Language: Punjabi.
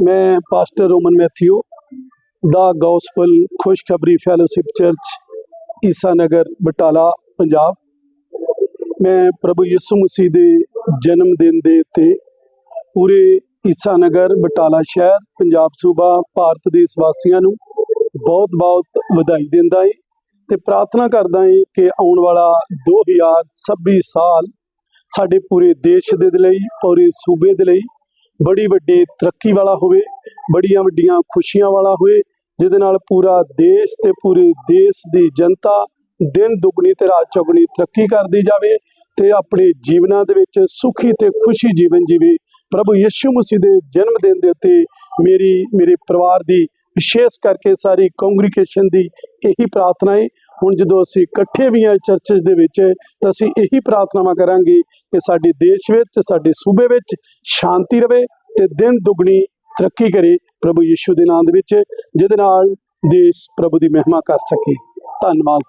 ਮੈਂ ਪਾਸਟਰ ਰੋਮਨ ਮੈਥਿਊ ਦਾ ਗੌਸਪਲ ਖੁਸ਼ਖਬਰੀ ਫੈਲੋਸ਼ਿਪ ਚਰਚ ਈਸਾ ਨਗਰ ਬਟਾਲਾ ਪੰਜਾਬ ਮੈਂ ਪ੍ਰਭੂ ਯਿਸੂ ਮਸੀਹ ਦੇ ਜਨਮ ਦਿਨ ਦੇ ਉੱਤੇ ਪੂਰੇ ਈਸਾ ਨਗਰ ਬਟਾਲਾ ਸ਼ਹਿਰ, ਪੰਜਾਬ ਸੂਬਾ, ਭਾਰਤ ਦੇ ਵਾਸੀਆਂ ਨੂੰ ਬਹੁਤ ਬਹੁਤ ਵਧਾਈ ਦਿੰਦਾ ਏ ਤੇ ਪ੍ਰਾਰਥਨਾ ਕਰਦਾ ਏ ਕਿ ਆਉਣ ਵਾਲਾ 2026 ਸਾਲ ਸਾਡੇ ਪੂਰੇ ਦੇਸ਼ ਦੇ ਲਈ ਪੂਰੇ ਸੂਬੇ ਦੇ ਲਈ ਬੜੀ ਵੱਡੀ ਤਰੱਕੀ ਵਾਲਾ ਹੋਵੇ, ਬੜੀਆਂ ਵੱਡੀਆਂ ਖੁਸ਼ੀਆਂ ਵਾਲਾ ਹੋਵੇ, ਜਿਹਦੇ ਨਾਲ ਪੂਰਾ ਦੇਸ਼ ਤੇ ਪੂਰੇ ਦੇਸ਼ ਦੀ ਜਨਤਾ ਦਿਨ ਦੁਗਣੀ ਤੇ ਰਾਤ ਚੌਗਣੀ ਤਰੱਕੀ ਕਰਦੀ ਜਾਵੇ ਤੇ ਆਪਣੇ ਜੀਵਨਾਂ ਦੇ ਵਿੱਚ ਸੁਖੀ ਤੇ ਖੁਸ਼ੀ ਜੀਵਨ ਜੀਵੇ। ਪ੍ਰਭੂ ਯਿਸੂ ਮਸੀਹ ਦੇ ਜਨਮ ਦਿਨ ਦੇ ਉੱਤੇ ਮੇਰੀ, ਮੇਰੇ ਪਰਿਵਾਰ ਦੀ ਵਿਸ਼ੇਸ਼ ਕਰਕੇ ਸਾਰੀ ਕੰਗਰੀਗੇਸ਼ਨ ਦੀ ਇਹੀ ਪ੍ਰਾਰਥਨਾ ਹੈ ਹੁਣ ਜਦੋਂ ਅਸੀਂ ਇਕੱਠੇ ਵੀ ਹਾਂ ਚਰਚਸ ਦੇ ਵਿੱਚ, ਤਾਂ ਅਸੀਂ ਇਹੀ ਪ੍ਰਾਰਥਨਾਵਾਂ ਕਰਾਂਗੇ ਕਿ ਸਾਡੇ ਦੇਸ਼ ਵਿੱਚ, ਸਾਡੇ ਸੂਬੇ ਵਿੱਚ ਸ਼ਾਂਤੀ ਰਵੇ ਤੇ ਦਿਨ ਦੁਗਣੀ ਤਰੱਕੀ ਕਰੇ ਪ੍ਰਭੂ ਯਿਸੂ ਦੇ ਨਾਮ ਦੇ ਵਿੱਚ, ਜਿਹਦੇ ਨਾਲ ਦੇਸ਼ ਪ੍ਰਭੂ ਦੀ ਮਹਿਮਾ ਕਰ ਸਕੇ। ਧੰਨਵਾਦ।